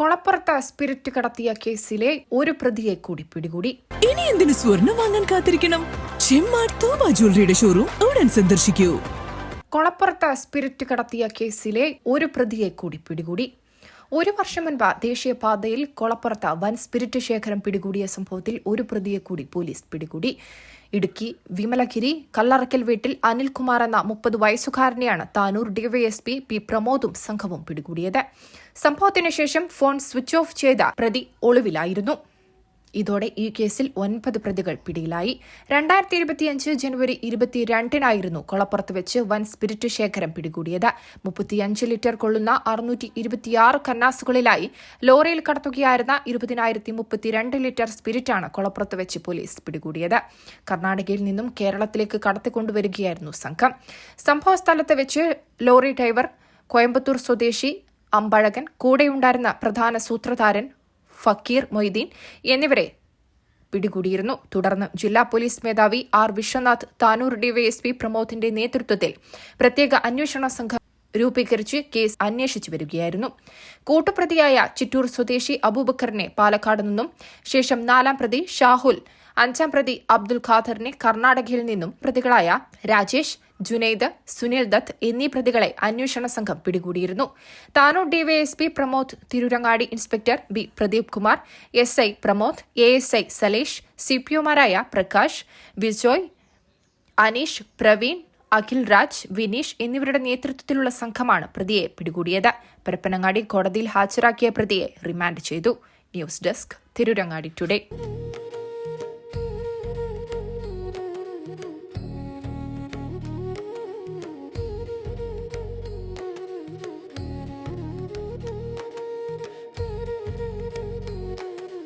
കൊളപ്പുറത്ത് spirit കടത്തിയ കേസിലെ ഒരു പ്രതിയെ കൂടി പിടികൂടി. ഇനി എന്തിനു സ്വർണം വാങ്ങാൻ കാത്തിരിക്കണം? ചെമ്മാട് തോമ ജ്വല്ലറിയുടെ ഷോറൂം ഉടൻ സന്ദർശിക്കൂ. കൊളപ്പുറത്ത് സ്പിരിറ്റ് കടത്തിയ കേസിലെ ഒരു പ്രതിയെ കൂടി പിടികൂടി. ഒരു വർഷം മുൻപ് ദേശീയപാതയിൽ കൊളപ്പുറത്ത് വൻ സ്പിരിറ്റ് ശേഖരം പിടികൂടിയ സംഭവത്തിൽ ഒരു പ്രതിയെ കൂടി പോലീസ് പിടികൂടി. ഇടുക്കി വിമലഗിരി കല്ലറക്കൽ വീട്ടിൽ അനിൽകുമാർ എന്ന മുപ്പത് വയസ്സുകാരനെയാണ് താനൂർ ഡിവൈഎസ്പി പി പ്രമോദും സംഘവും പിടികൂടിയത്. സംഭവത്തിനു ശേഷം ഫോൺ സ്വിച്ച് ഓഫ് ചെയ്ത പ്രതി ഒളിവിലായിരുന്നു. ഇതോടെ ഈ കേസിൽ ഒൻപത് പ്രതികൾ പിടിയിലായി. രണ്ടായിരത്തി ഇരുപത്തിയഞ്ച് ജനുവരി ഇരുപത്തിരണ്ടിനായിരുന്നു കൊളപ്പുറത്ത് വെച്ച് വൻ സ്പിരിറ്റ് ശേഖരം പിടികൂടിയത്. മുപ്പത്തിയഞ്ച് ലിറ്റർ കൊള്ളുന്ന അറുന്നൂറ്റി ഇരുപത്തിയാറ് കന്നാസുകളിലായി ലോറിയിൽ കടത്തുകയായിരുന്ന ഇരുപതിനായിരത്തി മുപ്പത്തിരണ്ട് ലിറ്റർ സ്പിരിറ്റാണ് കൊളപ്പുറത്ത് വെച്ച് പോലീസ് പിടികൂടിയത്. കർണാടകയിൽ നിന്നും കേരളത്തിലേക്ക് കടത്തിക്കൊണ്ടുവരികയായിരുന്നു സംഘം. സംഭവ സ്ഥലത്ത് വെച്ച് ലോറി ഡ്രൈവർ കോയമ്പത്തൂർ സ്വദേശി അമ്പഴകൻ കൂടെയുണ്ടായിരുന്ന പ്രധാന സൂത്രധാരൻ ഫക്കീർ മൊയ്തീൻ എന്നിവരെ പിടികൂടിയിരുന്നു. തുടർന്ന് ജില്ലാ പോലീസ് മേധാവി ആർ വിശ്വനാഥ് താനൂർ ഡിവൈഎസ്പി പ്രമോദിന്റെ നേതൃത്വത്തിൽ പ്രത്യേക അന്വേഷണ സംഘം രൂപീകരിച്ച് കേസ് അന്വേഷിച്ചു വരികയായിരുന്നു. കൂട്ടുപ്രതിയായ ചിറ്റൂർ സ്വദേശി അബൂബക്കറിനെ പാലക്കാട് നിന്നും ശേഷം നാലാം പ്രതി ഷാഹുൽ അഞ്ചാം പ്രതി അബ്ദുൽ ഖാദറിനെ കർണാടകയിൽ നിന്നും പ്രതികളായ രാജേഷ് ജുനൈദ് സുനിൽ ദത്ത് എന്നീ പ്രതികളെ അന്വേഷണ സംഘം പിടികൂടിയിരുന്നു. Tanur DySP Pramod Tirurangadi inspector B Pradeep Kumar S I Pramod A S I Salesh സിപിഒമാരായ Prakash Bijoy Aneesh Praveen Akhil Raj Vineesh എന്നിവരുടെ നേതൃത്വത്തിലുള്ള സംഘമാണ് പ്രതിയെ പിടികൂടിയത്. പരപ്പനങ്ങാടി കോടതിയിൽ ഹാജരാക്കിയ പ്രതിയെ റിമാൻഡ് ചെയ്തു. News desk Tirurangadi today.